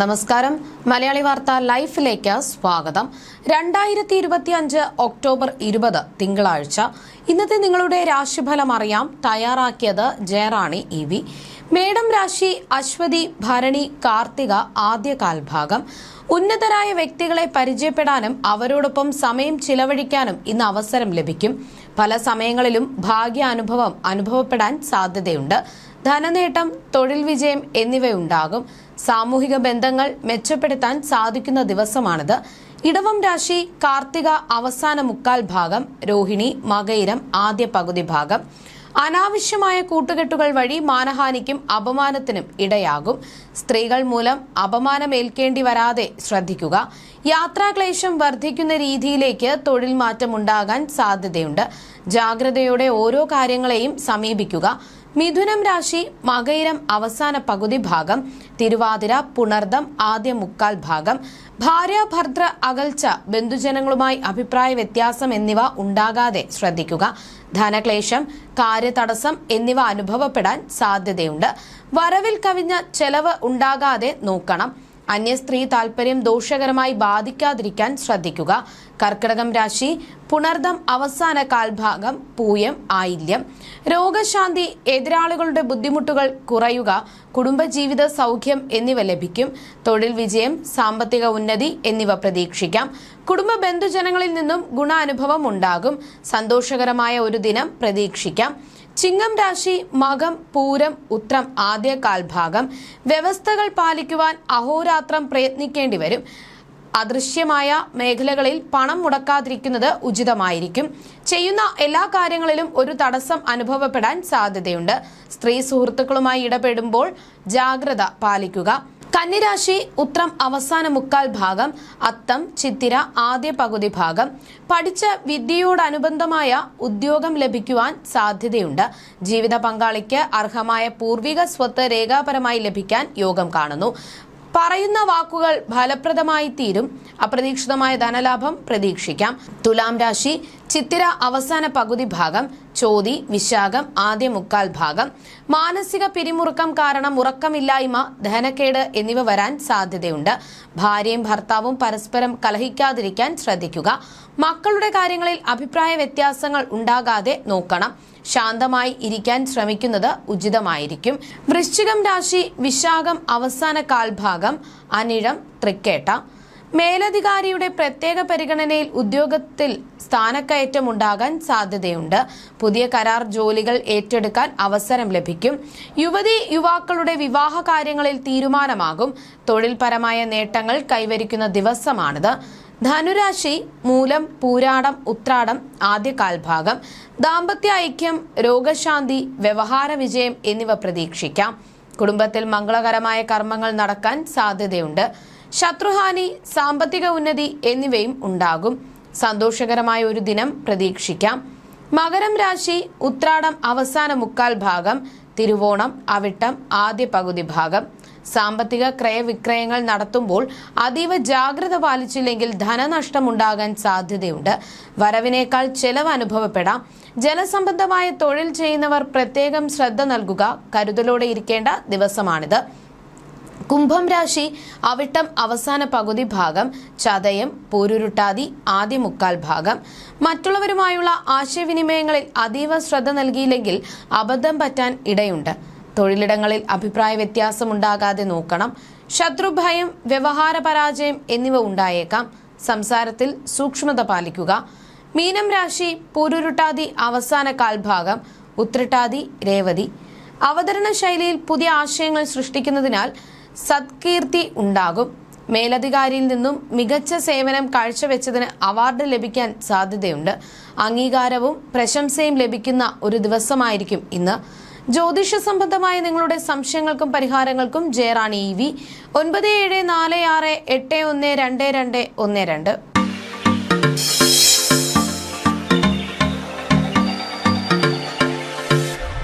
നമസ്കാരം. മലയാളി വാർത്ത ലൈഫിലേക്ക് സ്വാഗതം. രണ്ടായിരത്തി ഇരുപത്തി അഞ്ച് ഒക്ടോബർ ഇരുപത് തിങ്കളാഴ്ച. ഇന്നത്തെ നിങ്ങളുടെ രാശിഫലം അറിയാം. തയ്യാറാക്കിയത് ജയറാണി ഇ വി. മേടം രാശി അശ്വതി ഭരണി കാർത്തിക ആദ്യ കാൽഭാഗം ഉന്നതരായ വ്യക്തികളെ പരിചയപ്പെടാനും അവരോടൊപ്പം സമയം ചിലവഴിക്കാനും ഇന്ന് അവസരം ലഭിക്കും. പല സമയങ്ങളിലും ഭാഗ്യാനുഭവം അനുഭവപ്പെടാൻ സാധ്യതയുണ്ട്. ധനനേട്ടം തൊഴിൽ വിജയം എന്നിവയുണ്ടാകും. സാമൂഹിക ബന്ധങ്ങൾ മെച്ചപ്പെടുത്താൻ സാധിക്കുന്ന ദിവസമാണിത്. ഇടവം രാശി കാർത്തിക അവസാന മുക്കാൽ ഭാഗം രോഹിണി മകയിരം ആദ്യ പകുതി ഭാഗം. അനാവശ്യമായ കൂട്ടുകെട്ടുകൾ വഴി മാനഹാനിക്കും അപമാനത്തിനും ഇടയാകും. സ്ത്രീകൾ മൂലം അപമാനമേൽക്കേണ്ടി വരാതെ ശ്രദ്ധിക്കുക. യാത്രാക്ലേശം വർദ്ധിക്കുന്ന രീതിയിലേക്ക് തൊഴിൽ മാറ്റം ഉണ്ടാകാൻ സാധ്യതയുണ്ട്. ജാഗ്രതയോടെ ഓരോ കാര്യങ്ങളെയും സമീപിക്കുക. മിഥുനം രാശി മകയിരം അവസാന പകുതി ഭാഗം തിരുവാതിര പുണർദം ആദ്യ മുക്കാൽ ഭാഗം. ഭാര്യ ഭർദ്ര അകൽച്ച ബന്ധുജനങ്ങളുമായി അഭിപ്രായ വ്യത്യാസം എന്നിവ ഉണ്ടാകാതെ ശ്രദ്ധിക്കുക. ധനക്ലേശം കാര്യതടസ്സം എന്നിവ അനുഭവപ്പെടാൻ സാധ്യതയുണ്ട്. വരവിൽ കവിഞ്ഞ ചെലവ് ഉണ്ടാകാതെ നോക്കണം. അന്യ സ്ത്രീ താൽപര്യം ദോഷകരമായി ബാധിക്കാതിരിക്കാൻ ശ്രദ്ധിക്കുക. കർക്കിടകം രാശി പുണർദം അവസാന കാൽഭാഗം പൂയം ആയില്യം. രോഗശാന്തി എതിരാളികളുടെ ബുദ്ധിമുട്ടുകൾ കുറയുക കുടുംബജീവിത സൗഖ്യം എന്നിവ ലഭിക്കും. തൊഴിൽ വിജയം സാമ്പത്തിക ഉന്നതി എന്നിവ പ്രതീക്ഷിക്കാം. കുടുംബ ബന്ധുജനങ്ങളിൽ നിന്നും ഗുണാനുഭവം ഉണ്ടാകും. സന്തോഷകരമായ ഒരു ദിനം പ്രതീക്ഷിക്കാം. ചിങ്ങം രാശി മകം പൂരം ഉത്രം ആദ്യ കാൽഭാഗം വ്യവസ്ഥകൾ പാലിക്കുവാൻ അഹോരാത്രം പ്രയത്നിക്കേണ്ടി വരും. അദൃശ്യമായ മേഖലകളിൽ പണം മുടക്കാതിരിക്കുന്നത് ഉചിതമായിരിക്കും. ചെയ്യുന്ന എല്ലാ കാര്യങ്ങളിലും ഒരു തടസ്സം അനുഭവപ്പെടാൻ സാധ്യതയുണ്ട്. സ്ത്രീ സുഹൃത്തുക്കളുമായി ഇടപെടുമ്പോൾ ജാഗ്രത പാലിക്കുക. കന്നിരാശി ഉത്രം അവസാന മുക്കാൽ ഭാഗം അത്തം ചിത്തിര ആദ്യ പകുതി ഭാഗം. പഠിച്ച വിദ്യയോടനുബന്ധമായ ഉദ്യോഗം ലഭിക്കുവാൻ സാധ്യതയുണ്ട്. ജീവിത പങ്കാളിക്ക് അർഹമായ പൂർവിക സ്വത്ത് രേഖാപരമായി ലഭിക്കാൻ യോഗം കാണുന്നു. പറയുന്ന വാക്കുകൾ ഫലപ്രദമായി തീരും. അപ്രതീക്ഷിതമായ ധനലാഭം പ്രതീക്ഷിക്കാം. തുലാം രാശി ചിത്തിര അവസാന പകുതി ഭാഗം ചോതി വിശാഖം ആദ്യ മുക്കാൽ ഭാഗം. മാനസിക പിരിമുറുക്കം കാരണം ഉറക്കമില്ലായ്മ ദഹനക്കേട് എന്നിവ വരാൻ സാധ്യതയുണ്ട്. ഭാര്യയും ഭർത്താവും പരസ്പരം കലഹിക്കാതിരിക്കാൻ ശ്രദ്ധിക്കുക. മക്കളുടെ കാര്യങ്ങളിൽ അഭിപ്രായ വ്യത്യാസങ്ങൾ ഉണ്ടാകാതെ നോക്കണം. ശാന്തമായി ഇരിക്കാൻ ശ്രമിക്കുന്നത് ഉചിതമായിരിക്കും. വൃശ്ചികം രാശി വിശാഖം അവസാന കാൽഭാഗം അനിഴം തൃക്കേട്ട. മേലധികാരിയുടെ പ്രത്യേക പരിഗണനയിൽ ഉദ്യോഗത്തിൽ സ്ഥാനക്കയറ്റം ഉണ്ടാകാൻ സാധ്യതയുണ്ട്. പുതിയ കരാർ ജോലികൾ ഏറ്റെടുക്കാൻ അവസരം ലഭിക്കും. യുവതി യുവാക്കളുടെ വിവാഹ കാര്യങ്ങളിൽ തീരുമാനമാകും. തൊഴിൽപരമായ നേട്ടങ്ങൾ കൈവരിക്കുന്ന ദിവസമാണിത്. ധനുരാശി മൂലം പൂരാടം ഉത്രാടം ആദ്യ കാൽഭാഗം ദാമ്പത്യ ഐക്യം രോഗശാന്തി വ്യവഹാര വിജയം എന്നിവ പ്രതീക്ഷിക്കാം. കുടുംബത്തിൽ മംഗളകരമായ കർമ്മങ്ങൾ നടക്കാൻ സാധ്യതയുണ്ട്. ശത്രുഹാനി സാമ്പത്തിക ഉന്നതി എന്നിവയും ഉണ്ടാകും. സന്തോഷകരമായ ഒരു ദിനം പ്രതീക്ഷിക്കാം. മകരം രാശി ഉത്രാടം അവസാന മുക്കാൽ ഭാഗം തിരുവോണം അവിട്ടം ആദ്യ പകുതി ഭാഗം. സാമ്പത്തിക ക്രയവിക്രയങ്ങൾ നടത്തുമ്പോൾ അതീവ ജാഗ്രത പാലിച്ചില്ലെങ്കിൽ ധനനഷ്ടമുണ്ടാകാൻ സാധ്യതയുണ്ട്. വരവിനേക്കാൾ ചെലവ് അനുഭവപ്പെടാം. ജലസംബന്ധമായ തൊഴിൽ ചെയ്യുന്നവർ പ്രത്യേകം ശ്രദ്ധ നൽകുക കരുതലോടെ ഇരിക്കേണ്ട ദിവസമാണിത്. കുംഭം രാശി അവിട്ടം അവസാന പകുതി ഭാഗം ചതയം പൂരുരുട്ടാതി ആദ്യ മുക്കാൽ ഭാഗം. മറ്റുള്ളവരുമായുള്ള ആശയവിനിമയങ്ങളിൽ അതീവ ശ്രദ്ധ നൽകിയില്ലെങ്കിൽ അബദ്ധം പറ്റാൻ ഇടയുണ്ട്. തൊഴിലിടങ്ങളിൽ അഭിപ്രായ വ്യത്യാസമുണ്ടാകാതെ നോക്കണം. ശത്രുഭയം വ്യവഹാര പരാജയം എന്നിവ ഉണ്ടായേക്കാം. സംസാരത്തിൽ സൂക്ഷ്മത പാലിക്കുക. മീനം രാശി പൂരുരുട്ടാതി അവസാന കാൽഭാഗം ഉത്രട്ടാതി രേവതി. അവതരണ ശൈലിയിൽ പുതിയ ആശയങ്ങൾ സൃഷ്ടിക്കുന്നതിനാൽ സത്കീർത്തി ഉണ്ടാകും. മേലധികാരിയിൽ നിന്നും മികച്ച സേവനം കാഴ്ചവെച്ചതിന് അവാർഡ് ലഭിക്കാൻ സാധ്യതയുണ്ട്. അംഗീകാരവും പ്രശംസയും ലഭിക്കുന്ന ഒരു ദിവസമായിരിക്കും ഇന്ന്. ജ്യോതിഷ സംബന്ധമായ നിങ്ങളുടെ സംശയങ്ങൾക്കും പരിഹാരങ്ങൾക്കും ജയറാണി ഇ വി. ഒൻപത് ഏഴ് നാല് ആറ് എട്ട് ഒന്ന് രണ്ട് രണ്ട് ഒന്ന് രണ്ട്.